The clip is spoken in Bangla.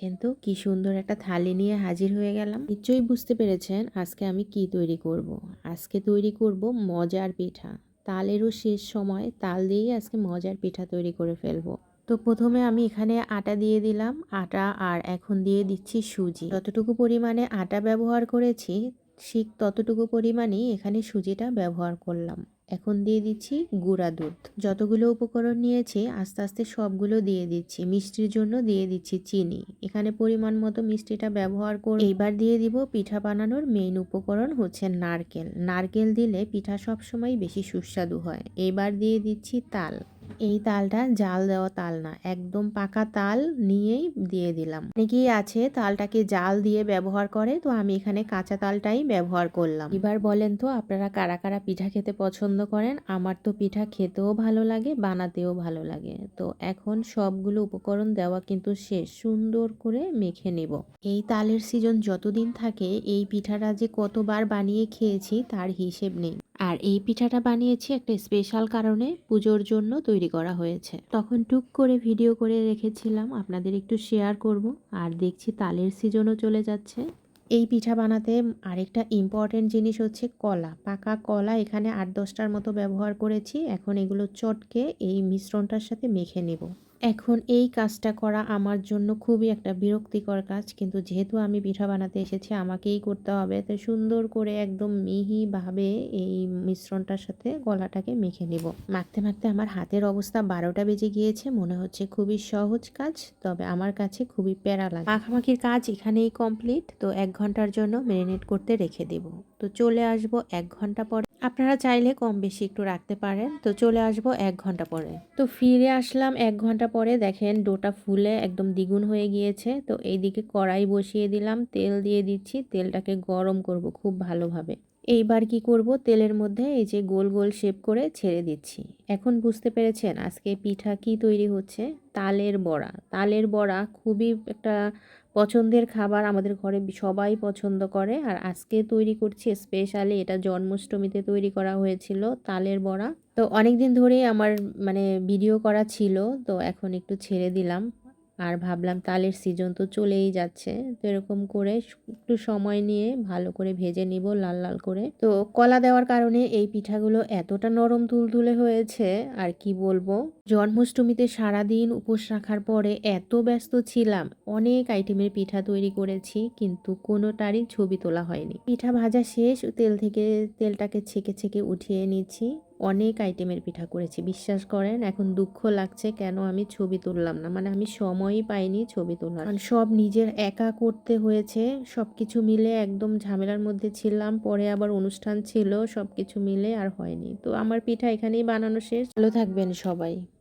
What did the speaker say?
কিন্তু কি সুন্দর একটা থালি নিয়ে হাজির হয়ে গেলাম। নিশ্চয়ই বুঝতে পেরেছেন আজকে আমি কি তৈরি করব। আজকে তৈরি করব মজার পিঠা। তালেরও শেষ সময় তাল দিয়েই আজকে মজার পিঠা তৈরি করে ফেলব। তো প্রথমে আমি এখানে আটা দিয়ে দিলাম। আটা আর এখন দিয়ে দিচ্ছি সুজি। যতটুকু পরিমাণে আটা ব্যবহার করেছি, ঠিক ততটুকু পরিমাণেই এখানে সুজিটা ব্যবহার করলাম। এখন দিয়ে দিচ্ছি গুঁড়া দুধ। যতগুলো উপকরণ নিয়েছে, আস্তে আস্তে সবগুলো দিয়ে দিচ্ছি। মিষ্টির জন্য দিয়ে দিচ্ছি চিনি। এখানে পরিমাণ মতো মিষ্টিটা ব্যবহার করে এইবার দিয়ে দিব পিঠা বানানোর মেইন উপকরণ হচ্ছে নারকেল। নারকেল দিলে পিঠা সবসময় বেশি সুস্বাদু হয়। এবার দিয়ে দিচ্ছি তাল। এই তালটা জাল দেওয়া তাল না, একদম পাকা তাল নিয়েই দিয়ে দিলাম। অনেকেই আছে তালটাকে জাল দিয়ে ব্যবহার করে, তো আমি এখানে কাঁচা তালটাই ব্যবহার করলাম। এবার বলেন তো, আপনারা কারা কারা পিঠা খেতে পছন্দ করেন? আমার তো পিঠা খেতেও ভালো লাগে, বানাতেও ভালো লাগে। তো এখন সবগুলো উপকরণ দেওয়া কিন্তু শেষ, সুন্দর করে মেখে নেব। এই তালের সিজন যতদিন থাকে, এই পিঠাটা যে কতবার বানিয়ে খেয়েছি তার হিসেব নেই। আর এই পিঠাটা বানিয়েছি একটা স্পেশাল কারণে, পুজোর জন্য তৈরি করা হয়েছে। তখন টুক করে ভিডিও করে রেখেছিলাম, আপনাদের একটু শেয়ার করব। আর দেখছি তালের সিজনও চলে যাচ্ছে। এই পিঠা বানাতে আরেকটা ইম্পর্টেন্ট জিনিস হচ্ছে কলা। পাকা কলা এখানে আট দশটার মতো ব্যবহার করেছি। এখন এগুলো চটকে এই মিশ্রণটার সাথে মেখে নেব। এখন এই কাজটা করা আমার জন্য খুবই একটা বিরক্তিকর কাজ। কিন্তু যেহেতু আমি পিঠা বানাতে এসেছি, আমাকেই করতে হবে। তো সুন্দর করে একদম মিহিভাবে এই মিশ্রণটার সাথে গলাটাকে মেখে নেব। মাখতে মাখতে আমার হাতের অবস্থা বারোটা বেজে গিয়েছে। মনে হচ্ছে খুবই সহজ কাজ, তবে আমার কাছে খুবই প্যারা লাগে। মাখামাখির কাজ এখানেই কমপ্লিট। তো এক ঘণ্টার জন্য ম্যারিনেট করতে রেখে দেব। তো চলে আসব এক ঘণ্টা পরে। আপনারা চাইলে কম বেশি একটু রাখতে পারেন। তো চলে আসব এক ঘণ্টা পরে। তো ফিরে আসলাম এক ঘণ্টা পরে দেখেন ডোটা ফুলে একদম দ্বিগুণ হয়ে গিয়েছে। তো এইদিকে কড়াই বসিয়ে দিলাম, তেল দিয়ে দিচ্ছি, তেলটাকে গরম করব খুব ভালোভাবে। এইবার কি করব? তেলের মধ্যে এই যে গোল গোল শেপ করে ছেড়ে দিচ্ছি। এখন বুঝতে পেরেছেন আজকে পিঠা কি তৈরি হচ্ছে? তালের বড়া। তালের বড়া খুবই একটা পছন্দের খাবার আমাদের ঘরে সবাই পছন্দ করে। আর আজকে তৈরি করছি স্পেশালি এটা জন্মাষ্টমীতে তৈরি করা হয়েছিল তালের বড়া। তো অনেক দিন ধরেই আমার মানে ভিডিও করা ছিল। তো এখন একটু ছেড়ে দিলাম। আর ভাবলাম তালের সিজন তো চলেই যাচ্ছে। তো এরকম করে একটু সময় নিয়ে ভালো করে ভেজে নিব লাল লাল করে। তো কলা দেওয়ার কারণে এই পিঠাগুলো এতটা নরম তুলতুলে হয়েছে, আর কি বলব? জন্মাষ্টমীতে সারাদিন উপোস রাখার পরে এত ব্যস্ত ছিলাম, অনেক আইটেমের পিঠা তৈরি করেছি, কিন্তু কোনোটারই ছবি তোলা হয়নি। পিঠা ভাজা শেষ, তেল থেকে তেলটাকে ছেঁকে ছেঁকে উঠিয়ে নিচ্ছি। অনেক আইটেমের পিঠা করেছি। বিশ্বাস করেন, এখন দুঃখ লাগছে কেন আমি ছবি তুললাম না। মানে আমি সময়ই পাইনি ছবি তোলার। সব নিজের একা করতে হয়েছে সব কিছু মিলে একদম ঝামেলার মধ্যে ছিলাম, পরে আবার অনুষ্ঠান ছিল সব কিছু মিলে আর হয়নি। তো আমার পিঠা এখানেই বানানো শেষ। ভালো থাকবেন সবাই।